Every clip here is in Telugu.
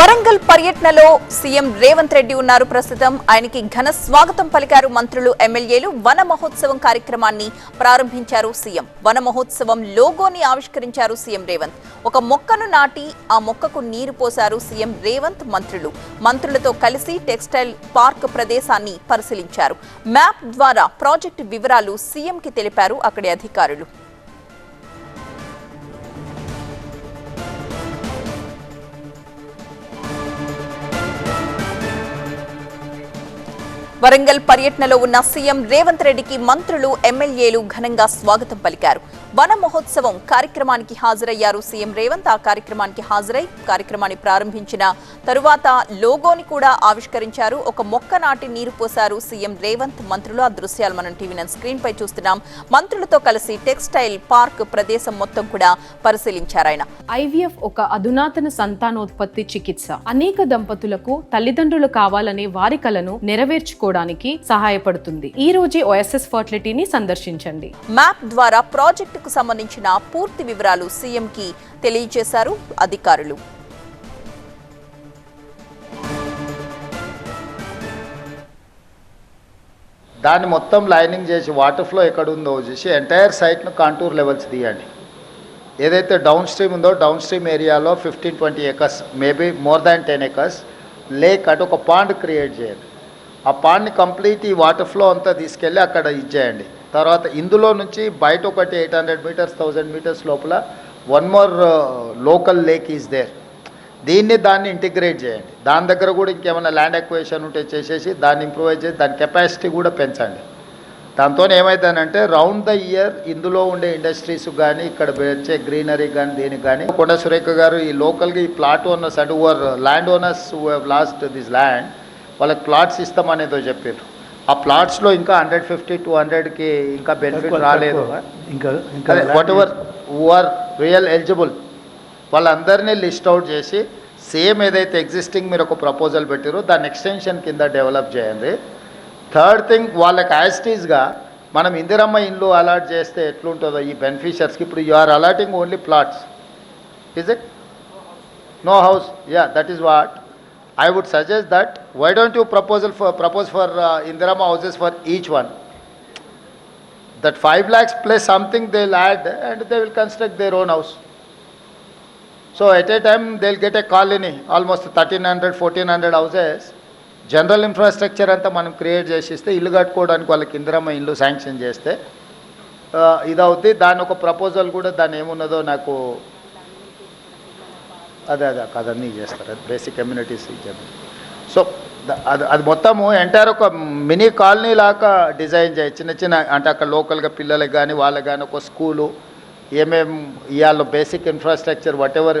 వరంగల్ పర్యటనలో సీఎం రేవంత్ రెడ్డి ఉన్నారు. ప్రస్తుతం ఆయనకి ఘన స్వాగతం పలికారు మంత్రులు ఎమ్మెల్యేలు. వన మహోత్సవం కార్యక్రమాన్ని ప్రారంభించారు సీఎం. వన మహోత్సవం లోగోని ఆవిష్కరించారు సీఎం రేవంత్. ఒక మొక్కను నాటి ఆ మొక్కకు నీరు పోశారు సీఎం రేవంత్ మంత్రులు. మంత్రులతో కలిసి టెక్స్టైల్ పార్క్ ప్రదేశాన్ని పరిశీలించారు. మ్యాప్ ద్వారా ప్రాజెక్టు వివరాలు సీఎంకి తెలిపారు అక్కడి అధికారులు. వరంగల్ పర్యటనలో ఉన్న సీఎం రేవంత్ రెడ్డికి మంత్రులు ఎమ్మెల్యేలు ఘనంగా స్వాగతం పలికారు. వన మహోత్సవం కార్యక్రమానికి హాజరయ్యారు సీఎం రేవంత్. ఆ కార్యక్రమానికి హాజరై కార్యక్రమాన్ని ప్రారంభించిన తరువాత లోగోని కూడా ఆవిష్కరించారు. ఒక మొక్క నాటి నీరు పోశారు సీఎం రేవంత్. మంత్రులు ఆ దృశ్యాలు మనం టీవీ నైన్ స్క్రీన్ పై చూస్తున్నాం. మంత్రులతో కలిసి టెక్స్టైల్ పార్క్ ప్రదేశం మొత్తం కూడా పరిశీలించారు ఆయన. ఐవీఎఫ్ ఒక అధునాతన సంతానోత్పత్తి చికిత్స. అనేక దంపతులకు తల్లిదండ్రులు కావాలనే వారి కలను నెరవేర్చుకో నెరవేర్చుకోవడానికి సహాయపడుతుంది. ఈ రోజే ఓఎస్ఎస్ ఫర్టిలిటీని సందర్శించండి. మ్యాప్ ద్వారా ప్రాజెక్టుకు సంబంధించిన పూర్తి వివరాలు సీఎంకి తెలియజేశారు అధికారులు. దాన్ని మొత్తం లైనింగ్ చేసి వాటర్ ఫ్లో ఎక్కడ ఉందో చూసి ఎంటైర్ సైట్ను కాంటూర్ లెవెల్స్ తీయండి ఏదైతే డౌన్ స్ట్రీమ్ ఉందో డౌన్ స్ట్రీమ్ ఏరియాలో fifteen twenty acres maybe more than ten acres lake అటు ఒక పాండ్ క్రియేట్ చేయండి. ఆ పాండ్ని కంప్లీట్ ఈ వాటర్ ఫ్లో అంతా తీసుకెళ్ళి అక్కడ ఇచ్చేయండి. తర్వాత ఇందులో నుంచి బయట ఒకటి eight hundred metres thousand metres లోపల one more local lake is there. దీన్ని దాన్ని ఇంటిగ్రేట్ చేయండి. దాని దగ్గర కూడా ఇంకేమైనా ల్యాండ్ ఎక్వేషన్ ఉంటే చేసేసి దాన్ని ఇంప్రూవైజ్ చేసి దాని కెపాసిటీ కూడా పెంచండి. దాంతో ఏమైందనంటే రౌండ్ ద ఇయర్ ఇందులో ఉండే ఇండస్ట్రీస్ కానీ ఇక్కడ వచ్చే గ్రీనరీ కానీ దీనికి కానీ. కొండ సురేఖ గారు ఈ లోకల్గా ఈ plot owners and over land owners last this land వాళ్ళకి ప్లాట్స్ ఇస్తామనేదో చెప్పారు ఆ ప్లాట్స్లో ఇంకా హండ్రెడ్ ఫిఫ్టీ టూ హండ్రెడ్కి ఇంకా బెనిఫిట్ రాలేదు. ఇంకా whatever are real eligible వాళ్ళందరినీ లిస్ట్ అవుట్ చేసి సేమ్ ఏదైతే ఎగ్జిస్టింగ్ మీరు ఒక ప్రపోజల్ పెట్టారో దాన్ని ఎక్స్టెన్షన్ కింద డెవలప్ చేయండి. థర్డ్ థింగ్ వాళ్ళకి యాజిటీస్గా మనం ఇందిరమ్మ ఇండ్లు అలాట్ చేస్తే ఎట్లుంటుందో ఈ బెనిఫిషియర్స్కి ఇప్పుడు you are allotting only plots is it no house yeah that is what I would suggest that why don't you proposal for propose for Indiramma houses for each one that that 5 uh, lakhs plus something they'll add and they will construct their own house. So at a time they'll colony a colony, almost 1300, 1400 houses. General infrastructure అంతా మనం క్రియేట్ చేసిస్తే ఇల్లు కట్టుకోవడానికి వాళ్ళకి ఇందిరమ్మ ఇల్లు శాంక్షన్ చేస్తే uh, ఇది అవుద్ది దాని ఒక ప్రపోజల్ కూడా దాని ఏమున్నదో నాకు అదే అదే అదన్నీ చేస్తారు. అది బేసిక్ కమ్యూనిటీస్ ఇచ్చాము సో అది అది మొత్తము ఎంటైర్ ఒక మినీ కాలనీ లాగా డిజైన్ చేయి. చిన్న చిన్న అంటే అక్కడ లోకల్గా పిల్లలకి కానీ వాళ్ళకి కానీ ఒక స్కూలు ఏమేం ఇవాళ basic infrastructure whatever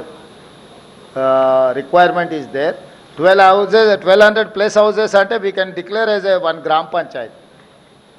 requirement is there twelve houses twelve hundred plus houses అంటే we can declare as a one gram panchayat